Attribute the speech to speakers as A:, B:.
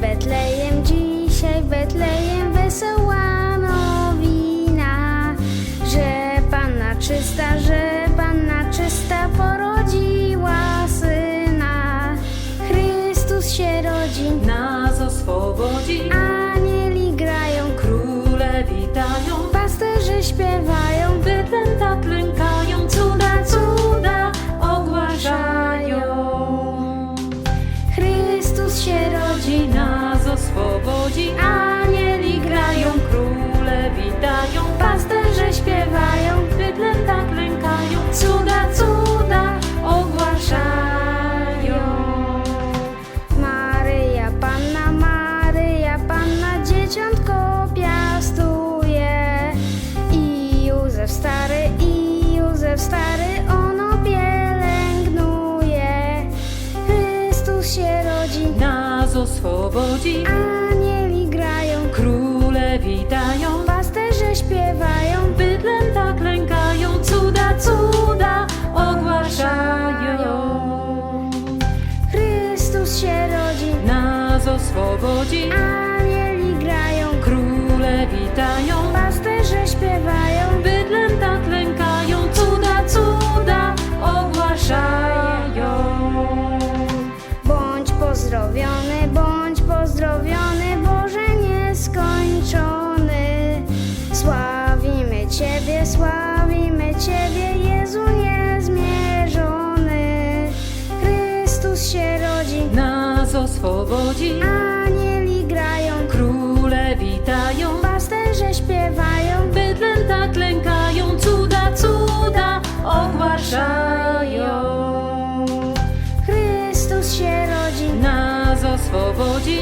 A: Betlejem dzisiaj, Betlejem wesoła nowina, że Panna czysta, że Panna czysta porodziła syna. Chrystus się rodzi,
B: nas oswobodzi. swobodzi
A: Anieli grają,
B: króle witają
A: Pasterze śpiewają,
B: bydlem tak lękają Cuda, cuda ogłaszają.
A: Maryja Panna, Maryja Panna Dzieciątko piastuje. I Józef stary, i Józef stary Ono pielęgnuje. Chrystus się
B: rodzi, Nas oswobodzi,
A: anieli grają,
B: króle witają,
A: pasterze śpiewają.
B: bydlęta klękają, cuda, cuda ogłaszają.
A: Chrystus się rodzi,
B: Nas oswobodzi,
A: anieli grają,
B: króle witają,
A: pasterze śpiewają. Chrystus się rodzi,
B: Nas oswobodzi,
A: anieli grają,
B: króle witają,
A: pasterze śpiewają.
B: bydlęta klękają, cuda, cuda ogłaszają.
A: Chrystus się rodzi,
B: Nas oswobodzi,